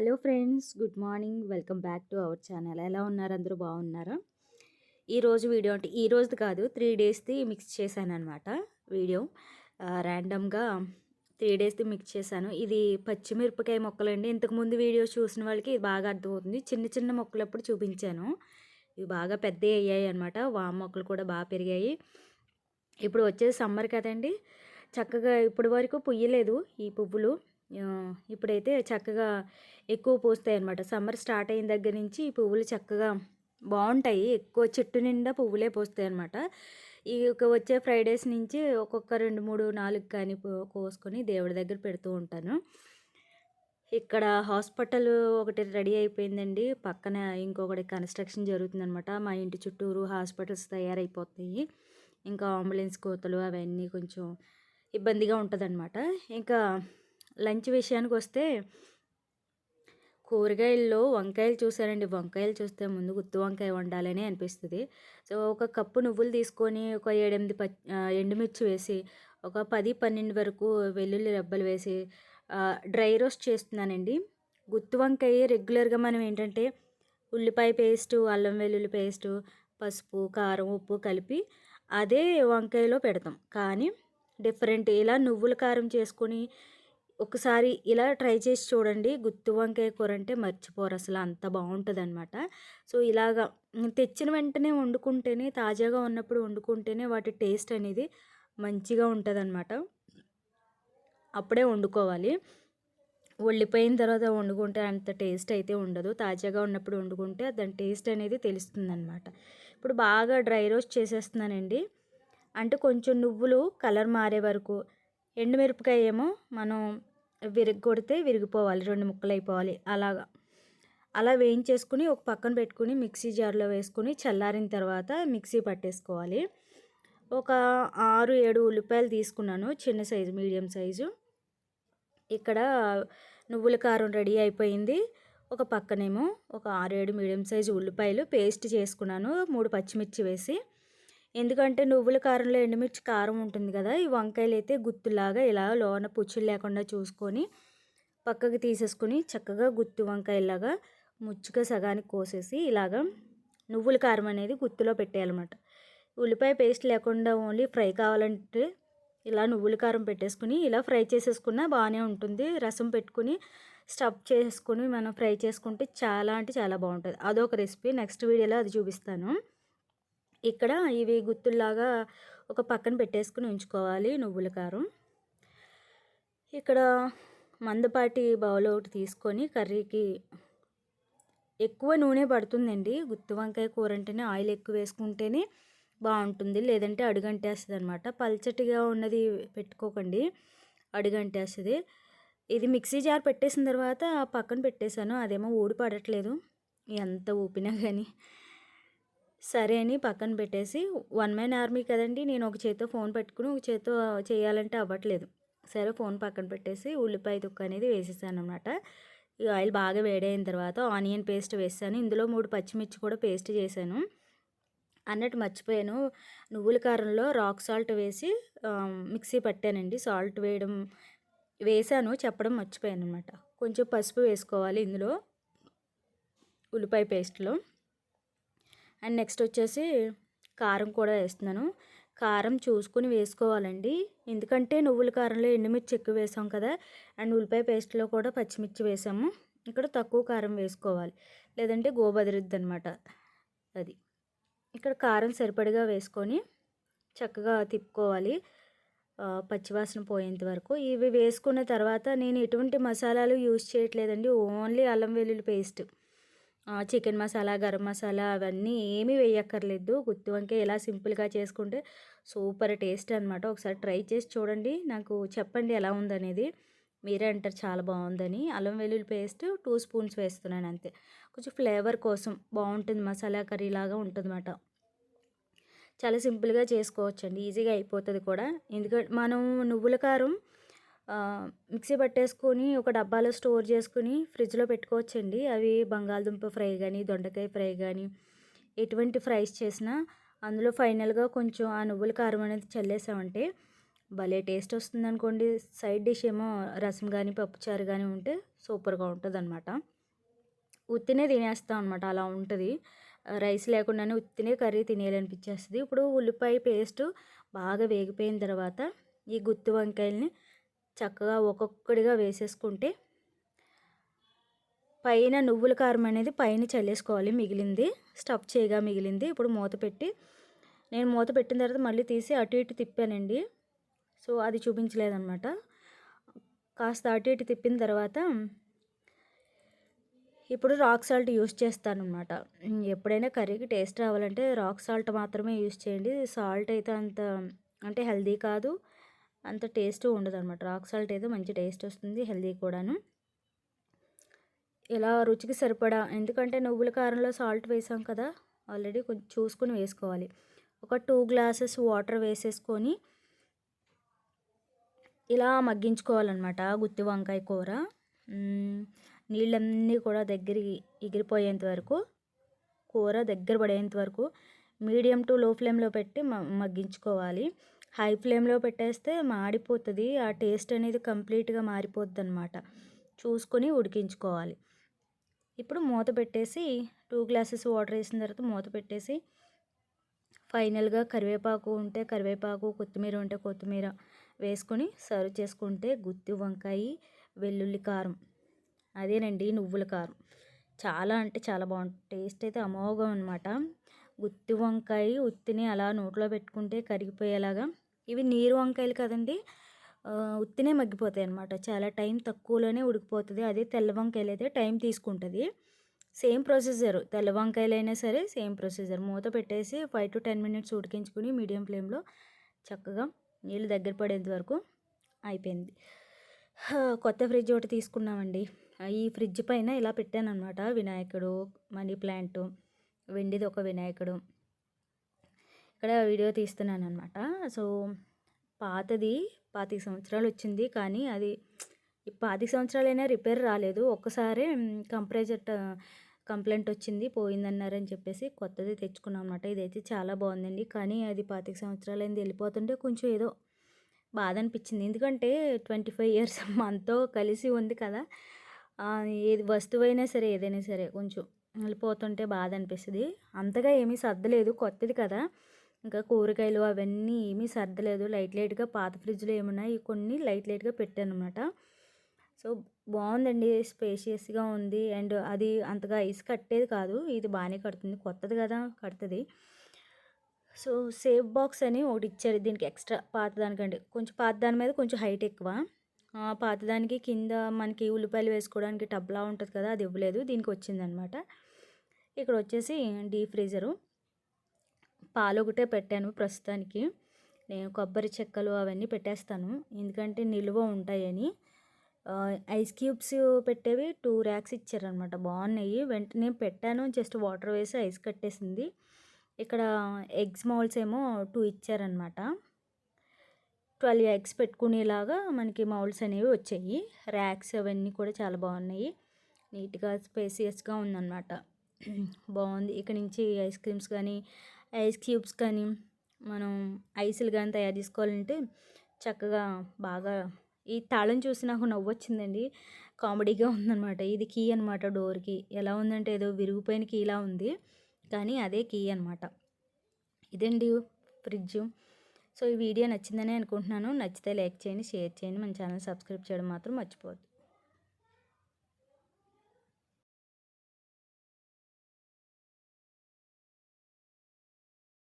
Hello friends good morning. Welcome back to our channel. ఎలా ఉన్నారు? అందరూ బాగున్నారా? ఈరోజు వీడియో అంటే ఈ రోజుది కాదు త్రీ డేస్ది మిక్స్ చేశాను అనమాట వీడియో ర్యాండమ్గా త్రీ డేస్ది మిక్స్ చేశాను. ఇది పచ్చిమిరపకాయ మొక్కలండి. ఇంతకుముందు వీడియో చూసిన వాళ్ళకి ఇది బాగా అర్థమవుతుంది. చిన్న చిన్న మొక్కలు అప్పుడు చూపించాను. ఇవి బాగా పెద్ద అయ్యాయి అనమాట వామ మొక్కలు కూడా బాగా పెరిగాయి. ఇప్పుడు వచ్చేది సమ్మర్ కదండి. చక్కగా ఇప్పటి వరకు పుయ్యలేదు ఈ పువ్వులు. ఇప్పుడైతే చక్కగా ఎక్కువ పూస్తాయి అనమాట సమ్మర్ స్టార్ట్ అయిన దగ్గర నుంచి ఈ పువ్వులు చక్కగా బాగుంటాయి. ఎక్కువ చెట్టు నిండా పువ్వులే పోస్తాయి అనమాట ఈ వచ్చే ఫ్రైడేస్ నుంచి ఒక్కొక్క రెండు మూడు నాలుగు కానీ కోసుకొని దేవుడి దగ్గర పెడుతూ ఉంటాను. ఇక్కడ హాస్పిటల్ ఒకటి రెడీ అయిపోయిందండి. పక్కన ఇంకొకటి కన్స్ట్రక్షన్ జరుగుతుందనమాట మా ఇంటి చుట్టూరు హాస్పిటల్స్ తయారైపోతాయి. ఇంకా అంబులెన్స్ కోతలు అవన్నీ కొంచెం ఇబ్బందిగా ఉంటుందన్నమాట. ఇంకా లంచ్ విషయానికి వస్తే కూరగాయల్లో వంకాయలు చూసారండి వంకాయలు చూస్తే ముందు గుత్తి వంకాయ వండాలని అనిపిస్తుంది. సో ఒక కప్పు నువ్వులు తీసుకొని ఒక ఏడెనిమిది ప ఎండుమిర్చి వేసి ఒక పది పన్నెండు వరకు వెల్లుల్లి రెబ్బలు వేసి డ్రై రోస్ట్ చేస్తున్నానండి. గుత్తి వంకాయ రెగ్యులర్గా మనం ఏంటంటే ఉల్లిపాయ పేస్టు అల్లం వెల్లుల్లి పేస్టు పసుపు కారం ఉప్పు కలిపి అదే వంకాయలో పెడతాం. కానీ డిఫరెంట్ ఇలా నువ్వుల కారం చేసుకొని ఒకసారి ఇలా ట్రై చేసి చూడండి. గుత్తి వంకాయ కూర అంటే మర్చిపోరు అసలు. అంత బాగుంటుంది అనమాట సో ఇలాగా తెచ్చిన వెంటనే వండుకుంటేనే తాజాగా ఉన్నప్పుడు వండుకుంటేనే వాటి టేస్ట్ అనేది మంచిగా ఉంటుంది అనమాట అప్పుడే వండుకోవాలి. ఒళ్ళిపోయిన తర్వాత వండుకుంటే అంత టేస్ట్ అయితే ఉండదు. తాజాగా ఉన్నప్పుడు వండుకుంటే దాని టేస్ట్ అనేది తెలుస్తుంది అనమాట ఇప్పుడు బాగా డ్రై రోస్ట్ చేసేస్తున్నానండి. అంటే కొంచెం నువ్వులు కలర్ మారే వరకు ఎండుమిరపకాయ ఏమో మనం విరగొడితే విరిగిపోవాలి రెండు ముక్కలు అయిపోవాలి అలాగా. అలా వేయించేసుకుని ఒక పక్కన పెట్టుకుని మిక్సీ జార్లో వేసుకుని చల్లారిన తర్వాత మిక్సీ పట్టేసుకోవాలి. ఒక ఆరు ఏడు ఉల్లిపాయలు తీసుకున్నాను చిన్న సైజు మీడియం సైజు. ఇక్కడ నువ్వుల కారం రెడీ అయిపోయింది. ఒక పక్కనేమో ఒక ఆరు ఏడు మీడియం సైజు ఉల్లిపాయలు పేస్ట్ చేసుకున్నాను మూడు పచ్చిమిర్చి వేసి. ఎందుకంటే నువ్వుల కారంలో ఎండుమిర్చి కారం ఉంటుంది కదా ఈ వంకాయలు అయితే గుత్తులాగా ఇలా లోన పుచ్చులు లేకుండా చూసుకొని పక్కకి తీసేసుకొని చక్కగా గుత్తి వంకాయలాగా ముచ్చుగా సగానికి కోసేసి ఇలాగా నువ్వుల కారం అనేది గుత్తులో పెట్టేయాలన్నమాట. ఉల్లిపాయ పేస్ట్ లేకుండా ఓన్లీ ఫ్రై కావాలంటే ఇలా నువ్వుల కారం పెట్టేసుకుని ఇలా ఫ్రై చేసేసుకున్నా బాగానే ఉంటుంది. రసం పెట్టుకుని స్టఫ్ చేసుకుని మనం ఫ్రై చేసుకుంటే చాలా అంటే చాలా బాగుంటుంది. అదొక రెసిపీ. నెక్స్ట్ వీడియోలో అది చూపిస్తాను. ఇక్కడ ఇవి గుత్తుల్లాగా ఒక పక్కన పెట్టేసుకుని ఉంచుకోవాలి నువ్వుల కారం. ఇక్కడ మందపాటి బౌల్ ఒకటి తీసుకొని కర్రీకి ఎక్కువ నూనె పడుతుందండి. గుత్తి వంకాయ కూర అంటేనే ఆయిల్ ఎక్కువ వేసుకుంటేనే బాగుంటుంది. లేదంటే అడుగంటేస్తుంది అనమాట పల్చటిగా ఉన్నది పెట్టుకోకండి. అడుగంటేస్తుంది. ఇది మిక్సీ జార్ పెట్టేసిన తర్వాత పక్కన పెట్టేశాను. అదేమో ఊడి పడట్లేదు. ఎంత ఊపినా కానీ సరే అని పక్కన పెట్టేసి వన్ మ్యాన్ ఆర్మీ కదండి నేను ఒక చేతితో ఫోన్ పెట్టుకుని ఒక చేత్తో చేయాలంటే అవ్వట్లేదు. సరే ఫోన్ పక్కన పెట్టేసి ఉల్లిపాయ తుక్క అనేది వేసేసాను అనమాట ఈ ఆయిల్ బాగా వేడైన తర్వాత ఆనియన్ పేస్ట్ వేసాను. ఇందులో మూడు పచ్చిమిర్చి కూడా పేస్ట్ చేశాను. అన్నట్టు మర్చిపోయాను. నువ్వుల కారంలో రాక్ సాల్ట్ వేసి మిక్సీ పట్టానండి. సాల్ట్ వేయడం వేసాను చెప్పడం మర్చిపోయాను అనమాట కొంచెం పసుపు వేసుకోవాలి ఇందులో ఉల్లిపాయ పేస్ట్లో. అండ్ నెక్స్ట్ వచ్చేసి కారం కూడా వేస్తున్నాను. కారం చూసుకుని వేసుకోవాలండి. ఎందుకంటే నువ్వుల కారంలో ఎండుమిర్చి ఎక్కువ వేసాం కదా అండ్ ఉల్లిపాయ పేస్ట్లో కూడా పచ్చిమిర్చి వేసాము. ఇక్కడ తక్కువ కారం వేసుకోవాలి. లేదంటే గోబదిరిద్ది అనమాట అది. ఇక్కడ కారం సరిపడిగా వేసుకొని చక్కగా తిప్పుకోవాలి. పచ్చివాసన పోయేంత వరకు. ఇవి వేసుకున్న తర్వాత నేను ఎటువంటి మసాలాలు యూజ్ చేయట్లేదండి. ఓన్లీ అల్లం వెల్లుల్లి పేస్ట్. చికెన్ మసాలా గరం మసాలా అవన్నీ ఏమీ వేయక్కర్లేదు. గుత్తి వంకాయ ఇలా సింపుల్గా చేసుకుంటే సూపర్ టేస్ట్ అనమాట ఒకసారి ట్రై చేసి చూడండి. నాకు చెప్పండి ఎలా ఉందనేది. మీరే అంటారు చాలా బాగుందని. అల్లం వెల్లుల్లి పేస్ట్ టూ స్పూన్స్ వేస్తున్నాను అంతే. కొంచెం ఫ్లేవర్ కోసం బాగుంటుంది. మసాలా కర్రీ లాగా ఉంటుందన్నమాట. చాలా సింపుల్గా చేసుకోవచ్చండి. ఈజీగా అయిపోతుంది కూడా. ఎందుకంటే మనం నువ్వుల కారం మిక్సీ పట్టేసుకొని ఒక డబ్బాలో స్టోర్ చేసుకుని ఫ్రిడ్జ్లో పెట్టుకోవచ్చండి. అవి బంగాళదుంప ఫ్రై కానీ దొండకాయ ఫ్రై కానీ ఎటువంటి ఫ్రైస్ చేసినా అందులో ఫైనల్గా కొంచెం ఆ నువ్వుల కారం అనేది చల్లేసామంటే భలే టేస్ట్ వస్తుంది అనుకోండి సైడ్ డిష్ ఏమో రసం కానీ పప్పుచారు కానీ ఉంటే సూపర్గా ఉంటుంది అనమాట ఉత్తినే తినేస్తాం అనమాట అలా ఉంటుంది. రైస్ లేకుండానే ఉత్తినే కర్రీ తినేయాలనిపించేస్తుంది ఇప్పుడు ఉల్లిపాయ పేస్ట్ బాగా వేగిపోయిన తర్వాత ఈ గుత్తి వంకాయల్ని చక్కగా ఒక్కొక్కడిగా వేసేసుకుంటే పైన నువ్వుల కారం అనేది పైన చల్లేసుకోవాలి మిగిలింది. స్టఫ్ చేయగా మిగిలింది. ఇప్పుడు మూత పెట్టి నేను మూత పెట్టిన తర్వాత మళ్ళీ తీసి అటు ఇటు తిప్పానండి. సో అది చూపించలేదన్నమాట. కాస్త అటు ఇటు తిప్పిన తర్వాత ఇప్పుడు రాక్ సాల్ట్ యూస్ చేస్తాను ఎప్పుడైనా కర్రీకి టేస్ట్ రావాలంటే రాక్ సాల్ట్ మాత్రమే యూస్ చేయండి. సాల్ట్ అయితే అంత అంటే హెల్దీ కాదు. అంత టేస్ట్ ఉండదు అనమాట రాక్ సాల్ట్ అయితే మంచి టేస్ట్ వస్తుంది హెల్దీ కూడాను. ఇలా రుచికి సరిపడా ఎందుకంటే నువ్వుల కారంలో సాల్ట్ వేసాం కదా ఆల్రెడీ కొంచెం చూసుకుని వేసుకోవాలి. ఒక టూ గ్లాసెస్ వాటర్ వేసేసుకొని ఇలా మగ్గించుకోవాలన్నమాట గుత్తి వంకాయ కూర. నీళ్ళన్నీ కూడా దగ్గరికి ఎగిరిపోయేంత వరకు కూర దగ్గర పడేంత వరకు మీడియం టు లో ఫ్లేమ్లో పెట్టి మగ్గించుకోవాలి. హై ఫ్లేమ్లో పెట్టేస్తే మాడిపోతుంది. ఆ టేస్ట్ అనేది కంప్లీట్గా మారిపోద్ది అనమాట చూసుకొని ఉడికించుకోవాలి. ఇప్పుడు మూత పెట్టేసి టూ గ్లాసెస్ వాటర్ వేసిన తర్వాత మూత పెట్టేసి ఫైనల్గా కరివేపాకు ఉంటే కరివేపాకు కొత్తిమీర ఉంటే కొత్తిమీర వేసుకొని సర్వ్ చేసుకుంటే గుత్తి వంకాయ వెల్లుల్లి కారం అదేనండి నువ్వుల కారం. చాలా అంటే చాలా బాగుంటుంది టేస్ట్ అయితే అమోఘం అనమాట గుత్తి వంకాయ ఉత్తిని అలా నోట్లో పెట్టుకుంటే కరిగిపోయేలాగా. ఇవి నీరు వంకాయలు కదండి. ఉత్తినే మగ్గిపోతాయి అనమాట చాలా టైం తక్కువలోనే ఉడికిపోతుంది. అదే తెల్ల వంకాయలు అయితే టైం తీసుకుంటుంది. సేమ్ ప్రొసీజర్ తెల్ల వంకాయలు అయినా సరే సేమ్ ప్రొసీజర్. మూత పెట్టేసి ఫైవ్ టు టెన్ మినిట్స్ ఉడికించుకుని మీడియం ఫ్లేమ్లో చక్కగా నీళ్ళు దగ్గర పడేంత వరకు అయిపోయింది. కొత్త ఫ్రిడ్జ్ ఒకటి తీసుకున్నామండి. ఈ ఫ్రిడ్జ్ పైన ఇలా పెట్టాను అనమాట వినాయకుడు మనీ ప్లాంట్. వెండిది ఒక వినాయకుడు. ఇక్కడ వీడియో తీస్తున్నాను అనమాట సో పాతది పాతిక సంవత్సరాలు వచ్చింది కానీ అది పాతిక సంవత్సరాలైనా రిపేర్ రాలేదు. ఒక్కసారి కంప్రెజర్ కంప్లైంట్ వచ్చింది పోయిందన్నారని చెప్పేసి కొత్తది తెచ్చుకున్నాం అనమాట ఇదైతే చాలా బాగుందండి. కానీ అది పాతిక సంవత్సరాలైంది వెళ్ళిపోతుంటే కొంచెం ఏదో బాధ అనిపించింది. ఎందుకంటే ట్వంటీ ఫైవ్ ఇయర్స్ మనతో కలిసి ఉంది కదా. ఏది వస్తువైనా సరే ఏదైనా సరే కొంచెం వెళ్ళిపోతుంటే బాధ అనిపిస్తుంది అంతగా ఏమీ సర్దలేదు. కొత్తది కదా. ఇంకా కూరగాయలు అవన్నీ ఏమీ సర్దలేదు. లైట్ లైట్గా పాత ఫ్రిడ్జ్లో ఏమున్నాయి కొన్ని లైట్ లైట్గా పెట్టాను అనమాట సో బాగుందండి. స్పేషియస్గా ఉంది. అండ్ అది అంతగా ఐస్ కట్టేది కాదు. ఇది బాగానే కడుతుంది. కొత్తది కదా కడుతుంది. సో సేఫ్ బాక్స్ అని ఒకటి ఇచ్చారు. దీనికి ఎక్స్ట్రా పాత దానికంటే కొంచెం పాత దాని మీద కొంచెం హైట్ ఎక్కువ. పాతదానికి కింద మనకి ఉల్లిపాయలు వేసుకోవడానికి టబ్లా ఉంటుంది కదా అది ఇవ్వలేదు. దీనికి వచ్చిందనమాట. ఇక్కడ వచ్చేసి డీప్ ఫ్రీజరు. పాలు ఒకటే పెట్టాను ప్రస్తుతానికి. నేను కొబ్బరి చెక్కలు అవన్నీ పెట్టేస్తాను. ఎందుకంటే నిల్వ ఉంటాయని. ఐస్ క్యూబ్స్ పెట్టేవి టూ ర్యాక్స్ ఇచ్చారనమాట. బాగున్నాయి. వెంటనే పెట్టాను. జస్ట్ వాటర్ వేసి ఐస్ కట్టేసింది. ఇక్కడ ఎగ్స్ మౌల్స్ ఏమో టూ ఇచ్చారనమాట. ట్వెల్వ్ ఎగ్స్ పెట్టుకునేలాగా మనకి మౌల్స్ అనేవి వచ్చాయి. ర్యాక్స్ అవన్నీ కూడా చాలా బాగున్నాయి. నీట్గా స్పేసియస్గా ఉందన్నమాట. బాగుంది. ఇక్కడ నుంచి ఐస్ క్రీమ్స్ కానీ ఐస్ క్యూబ్స్ కానీ మనం ఐసులు కానీ తయారు చేసుకోవాలంటే చక్కగా బాగా ఈ తాళం చూసి నాకు నవ్వు వచ్చిందండి కామెడీగా ఉందన్నమాట. ఇది కీ అనమాట డోర్కి. ఎలా ఉందంటే ఏదో విరిగిపోయిన కీలా ఉంది. కానీ అదే కీ అనమాట ఇదండి ఫ్రిడ్జ్. సో ఈ వీడియో నచ్చిందని అనుకుంటున్నాను. నచ్చితే లైక్ చేయండి షేర్ చేయండి. మన ఛానల్ సబ్స్క్రైబ్ చేయడం మాత్రం మర్చిపోవద్దు.